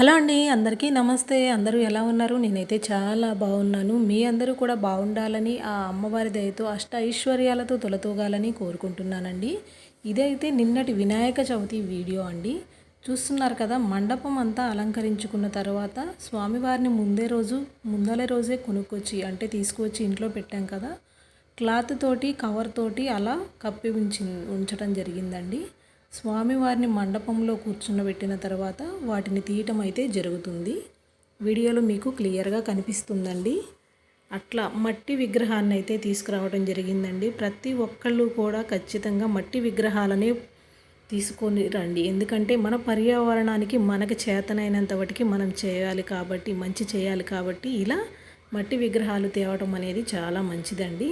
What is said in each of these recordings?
Hello అండి అందరికీ నమస్తే. అందరూ ఎలా ఉన్నారు? నేనైతే చాలా బాగున్నాను. మీ అందరూ కూడా బాగుండాలని ఆ అమ్మవారి దయతో అష్ట ఐశ్వర్యాలతో తొలతూగాలని కోరుకుంటున్నానండి. ఇదైతే నిన్నటి వినాయక చవితి వీడియో అండి. చూస్తున్నారు కదా మండపం అంతా అలంకరించుకున్న తర్వాత స్వామివారిని ముందే రోజు ముందలే రోజే కొనుక్కొచ్చి అంటే తీసుకువచ్చి ఇంట్లో పెట్టాం కదా. క్లాత్ తోటి కవర్ తోటి అలా కప్పి ఉంచి ఉంచడం జరిగిందండి. స్వామివారిని మండపంలో కూర్చున్నబెట్టిన తర్వాత వాటిని తీయటం అయితే జరుగుతుంది. వీడియోలో మీకు క్లియర్గా కనిపిస్తుందండి. అట్లా మట్టి విగ్రహాన్ని అయితే తీసుకురావడం జరిగిందండి. ప్రతి ఒక్కళ్ళు కూడా ఖచ్చితంగా మట్టి విగ్రహాలనే తీసుకొని రండి. ఎందుకంటే మన పర్యావరణానికి మనకి చేతనైనంత వాటికి మనం చేయాలి కాబట్టి మంచి చేయాలి కాబట్టి ఇలా మట్టి విగ్రహాలు తేవడం అనేది చాలా మంచిదండి.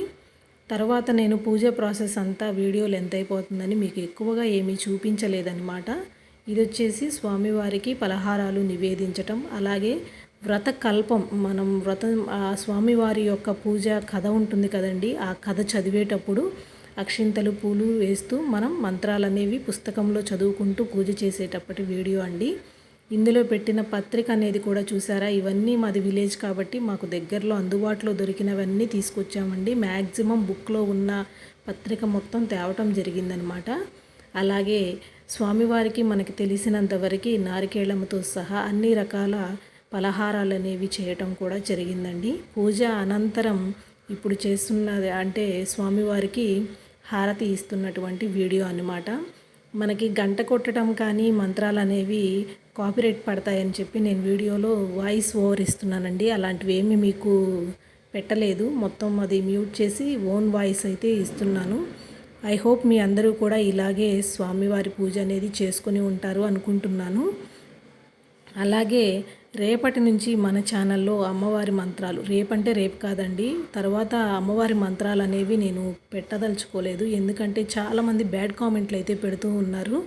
తర్వాత నేను పూజ ప్రాసెస్ అంతా వీడియోలు ఎంత అయిపోతుందని మీకు ఎక్కువగా ఏమీ చూపించలేదన్నమాట. ఇది వచ్చేసి స్వామివారికి పలహారాలు నివేదించటం అలాగే వ్రత కల్పం. మనం వ్రతం ఆ స్వామివారి యొక్క పూజ కథ ఉంటుంది కదండి ఆ కథ చదివేటప్పుడు అక్షింతలు పూలు వేస్తూ మనం మంత్రాలు అనేవి పుస్తకంలో చదువుకుంటూ పూజ చేసేటప్పటి వీడియో అండి. ఇందులో పెట్టిన పత్రిక అనేది కూడా చూసారా? ఇవన్నీ మాది విలేజ్ కాబట్టి మాకు దగ్గరలో అందుబాటులో దొరికినవన్నీ తీసుకొచ్చామండి. మ్యాక్సిమం బుక్లో ఉన్న పత్రిక మొత్తం తేవటం జరిగిందనమాట. అలాగే స్వామివారికి మనకి తెలిసినంత వరకు సహా అన్ని రకాల పలహారాలు అనేవి చేయటం కూడా జరిగిందండి. పూజ అనంతరం ఇప్పుడు చేస్తున్నది అంటే స్వామివారికి హారతి ఇస్తున్నటువంటి వీడియో అన్నమాట. మనకి గంట కొట్టడం కానీ మంత్రాలు అనేవి కాపీరైట్ పడతాయని చెప్పి నేను వీడియోలో వాయిస్ ఓవర్ ఇస్తున్నానండి. అలాంటివి ఏమి మీకు పెట్టలేదు. మొత్తం అది మ్యూట్ చేసి ఓన్ వాయిస్ అయితే ఇస్తున్నాను. ఐ హోప్ మీ అందరూ కూడా ఇలాగే స్వామివారి పూజ అనేది చేసుకొని ఉంటారు అనుకుంటున్నాను. అలాగే రేపటి నుంచి మన ఛానల్లో అమ్మవారి మంత్రాలు రేపంటే రేపు కాదండి తర్వాత అమ్మవారి మంత్రాలు అనేవి నేను పెట్టదలుచుకోలేదు. ఎందుకంటే చాలామంది బ్యాడ్ కామెంట్లు అయితే పెడుతూ ఉన్నారు.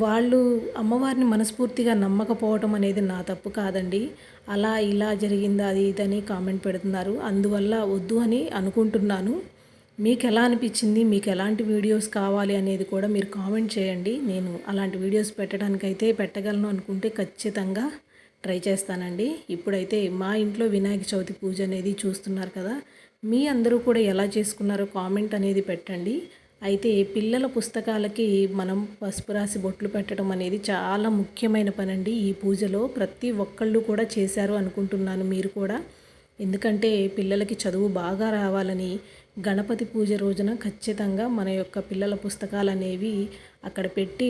వాళ్ళు అమ్మవారిని మనస్ఫూర్తిగా నమ్మకపోవటం అనేది నా తప్పు కాదండి. అలా ఇలా జరిగిందా అది ఇదని కామెంట్ పెడుతున్నారు. అందువల్ల వద్దు అని అనుకుంటున్నాను. మీకు ఎలా అనిపించింది? మీకు ఎలాంటి వీడియోస్ కావాలి అనేది కూడా మీరు కామెంట్ చేయండి. నేను అలాంటి వీడియోస్ పెట్టడానికైతే పెట్టగలను అనుకుంటే ఖచ్చితంగా ట్రై చేస్తానండి. ఇప్పుడైతే మా ఇంట్లో వినాయక చవితి పూజ అనేది చూస్తున్నారు కదా. మీ అందరూ కూడా ఎలా చేసుకున్నారో కామెంట్ అనేది పెట్టండి. అయితే పిల్లల పుస్తకాలకి మనం పసుపు రాసి బొట్లు పెట్టడం అనేది చాలా ముఖ్యమైన పని అండి ఈ పూజలో ప్రతి ఒక్కళ్ళు కూడా చేశారు అనుకుంటున్నాను మీరు కూడా. ఎందుకంటే పిల్లలకి చదువు బాగా రావాలని గణపతి పూజ రోజున ఖచ్చితంగా మన యొక్క పిల్లల పుస్తకాలు అనేవి అక్కడ పెట్టి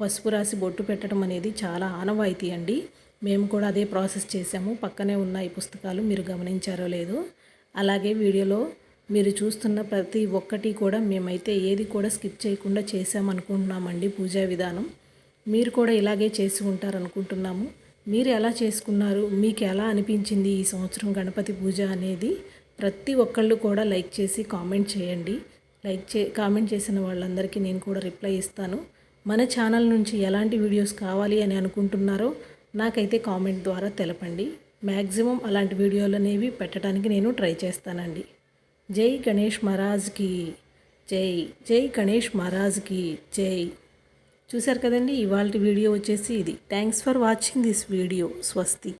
పసుపు రాసి బొట్టు పెట్టడం అనేది చాలా ఆనవాయితీ అండి. మేము కూడా అదే ప్రాసెస్ చేసాము పక్కనే ఉన్న ఈ పుస్తకాలు మీరు గమనించారో లేదో. అలాగే వీడియోలో మీరు చూస్తున్న ప్రతి ఒక్కటి కూడా మేమైతే ఏది కూడా స్కిప్ చేయకుండా చేసామనుకుంటున్నామండి పూజా విధానం. మీరు కూడా ఇలాగే చేసి ఉంటారనుకుంటున్నాము. మీరు ఎలా చేసుకున్నారు? మీకు ఎలా అనిపించింది ఈ సంవత్సరం గణపతి పూజ అనేది? ప్రతి ఒక్కళ్ళు కూడా లైక్ చేసి కామెంట్ చేయండి. లైక్ చే కామెంట్ చేసిన వాళ్ళందరికీ నేను కూడా రిప్లై ఇస్తాను. మన ఛానల్ నుంచి ఎలాంటి వీడియోస్ కావాలి అని అనుకుంటున్నారో నాకైతే కామెంట్ ద్వారా తెలపండి. మ్యాక్సిమం అలాంటి వీడియోలు అనేవి పెట్టడానికి నేను ట్రై చేస్తానండి. జై గణేష్ మహారాజ్కి జై జై గణేష్ మహారాజ్కి జై. చూశారు కదండి ఇవాళ వీడియో వచ్చేసి ఇది. Thanks for watching this video స్వస్తి.